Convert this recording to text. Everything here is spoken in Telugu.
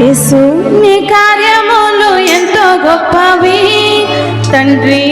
యేసు నీ కార్యములు ఎంతో గొప్పవి. తండ్రి